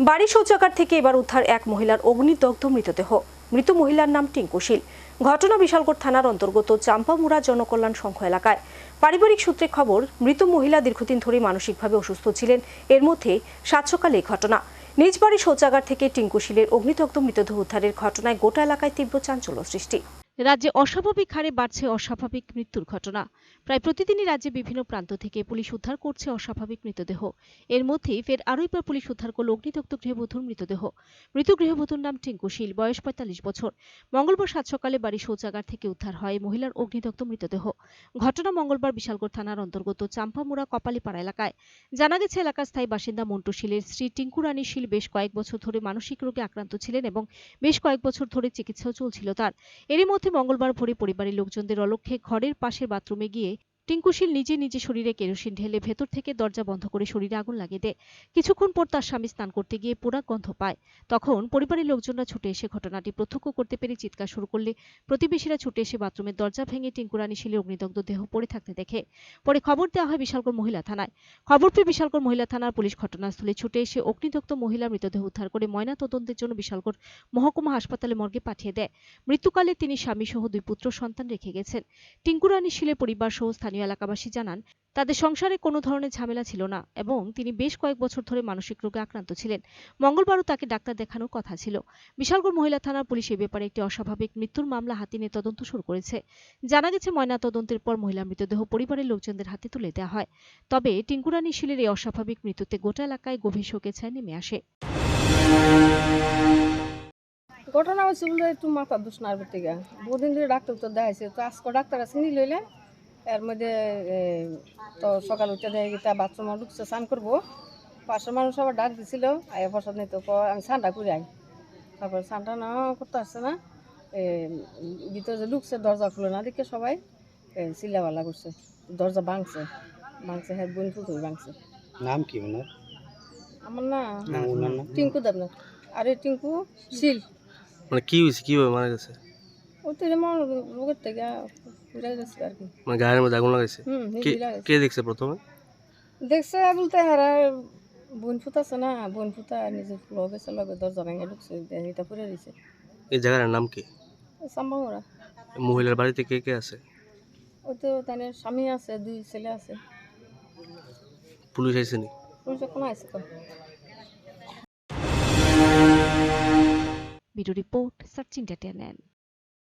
বাড়ি শৌচাগার থেকে এবার উদ্ধার এক মহিলার অগ্নিদগ্ধ মৃতদেহ। মৃত মহিলার নাম টিঙ্কুশীল ঘটনা বিশালগড় থানার অন্তর্গত চাম্পামুড়া জনকল্যাণ সংঘ এলাকায়। পারিবারিক সূত্রে খবর, মৃত মহিলা দীর্ঘদিন ধরে মানসিকভাবে অসুস্থ ছিলেন। এর মধ্যে সাত সকালে এই ঘটনা। নিজ বাড়ি শৌচাগার থেকে টিঙ্কুশীলের অগ্নিদগ্ধ মৃতদেহ উদ্ধারের ঘটনায় গোটা এলাকায় তীব্র চাঞ্চল্য সৃষ্টি। রাজ্যে অস্বাভাবিক হারে বাড়ছে অস্বাভাবিক মৃত্যুর ঘটনা। প্রায় প্রতিদিনই রাজ্যে বিভিন্ন প্রান্ত থেকে পুলিশ উদ্ধার করছে অস্বাভাবিক মৃতদেহ। এর মধ্যেই ফের আরও একবার পুলিশ উদ্ধার করল অগ্নিদগ্ধ গৃহবধূর মৃতদেহ। মৃত গৃহবধূর নাম টিঙ্কুশীল বয়স পঁয়তাল্লিশ বছর। মঙ্গলবার সাত সকালে বাড়ি শৌচাগার থেকে উদ্ধার হয় মহিলার অগ্নিদগ্ধ মৃতদেহ। ঘটনা মঙ্গলবার বিশালগড় থানার অন্তর্গত চাম্পামুড়া কপালিপাড়া এলাকায়। জানা গেছে এলাকার স্থায়ী বাসিন্দা মন্টু শীলের স্ত্রী টিঙ্কু রানী শীল বেশ কয়েক বছর ধরে মানসিক রোগে আক্রান্ত ছিলেন এবং বেশ কয়েক বছর ধরে চিকিৎসাও চলছিল তার। এরই মধ্যে মঙ্গলবার ভোরে পরিবারের লোকজনদের অলক্ষ্যে ঘরের পাশের বাথরুমে গিয়ে টিঙ্কুশীল নিজে নিজে শরীরে কেরোসিন ঢেলে ভেতর থেকে দরজা বন্ধ করে শরীরে আগুন লাগিয়ে দেয়। কিছুক্ষণ পর তার স্বামী স্নান করতে গিয়ে পোড়া গন্ধ পায়। তখন পরিবারের লোকজনরা ছুটে এসে ঘটনাটি প্রত্যক্ষ করতে পেরে চিৎকার শুরু করলে প্রতিবেশীরা ছুটে এসে বাথরুমের দরজা ভেঙে টিঙ্কুরানি শিলের অগ্নিদগ্ধ দেহ পড়ে থাকতে দেখে। পরে খবর দেওয়া হয় বিশালগড় মহিলা থানায়। খবর পেয়ে বিশালগড় মহিলা থানার পুলিশ ঘটনাস্থলে ছুটে এসে অগ্নিদগ্ধ মহিলার মৃতদেহ উদ্ধার করে ময়না তদন্তের জন্য বিশালগড় মহকুমা হাসপাতালে মর্গে পাঠিয়ে দেয়। মৃত্যুকালে তিনি স্বামী সহ দুই পুত্র সন্তান রেখে গেছেন। টিঙ্কুরানি শিলের পরিবার সহ স্থানীয় এলাকাবাসী জানান, তাদের সংসারে কোনো ধরনের ঝামেলা ছিল না এবং তিনি বেশ কয়েক বছর ধরে মানসিক রোগে আক্রান্ত ছিলেন। মঙ্গলবারও তাকে ডাক্তার দেখানোর কথা ছিল। বিশালগড় মহিলা থানার পুলিশ এ ব্যাপারে একটি অস্বাভাবিক মৃত্যুর মামলা হাতে নিয়ে তদন্ত শুরু করেছে। জানা গেছে, ময়না তদন্তের পর মহিলার মৃতদেহ পরিবারের লোকজনদের হাতে তুলে দেওয়া হয়। তবে টিঙ্কুরানি শিলের এই অস্বাভাবিক মৃত্যুতে গোটা এলাকায় গভীর শোকের ছায়া নেমে আসে। ঘটনা হচ্ছে বলে একটু মাথা দোষ না আরবের থেকে বহুদিন ধরে ডাক্তার তো দেখাইছে। তো আজকে ডাক্তার আছে নি লইলে এর মধ্যে এ, তো সকাল উঠে দেখে গিয়ে বাথরুমে ঢুকছে স্নান করব। পাশের মানুষ আবার ডাক দিছিল আয়া প্রসাদ নিতে কয়, আমি স্নানটা করে আই। তারপর স্নানটা না করতে আসছে না। এ, ভিতরে যে ঢুকছে দরজা খুলে না দেখে সবাই চিল্লাবালা করছে দরজা ভাঙছে ভাঙছে হ্যাঁ বোন পুতুল ভাঙছে। নাম কি ওনার? আমার না টিঙ্কু দেবনাথ। আরে টিঙ্কু শিল। মানে কি হয়েছে কীভাবে মারা গেছে? ওই তো যেমন রোগের থেকে মানে গায়ের মধ্যে আগুন লাগাইছে? কে দেখছে প্রথমে? দেখছে বলতে হারা বোন ফুট আছে না বোন ফুটা নিজে লগে গেছে লগে দরজা ভেঙে ঢুকছে এটা পরে দিছে এই জায়গাটার নাম কি? সাম্বাংরা মহিলার বাড়িতে কে কে আছে? ওই তো তাদের স্বামী আছে দুই ছেলে আছে। পুলিশ আইসেনি পুলিশ এখন আছে তো ভিডিও রিপোর্ট সার্চ এন্টারটেনমেন্ট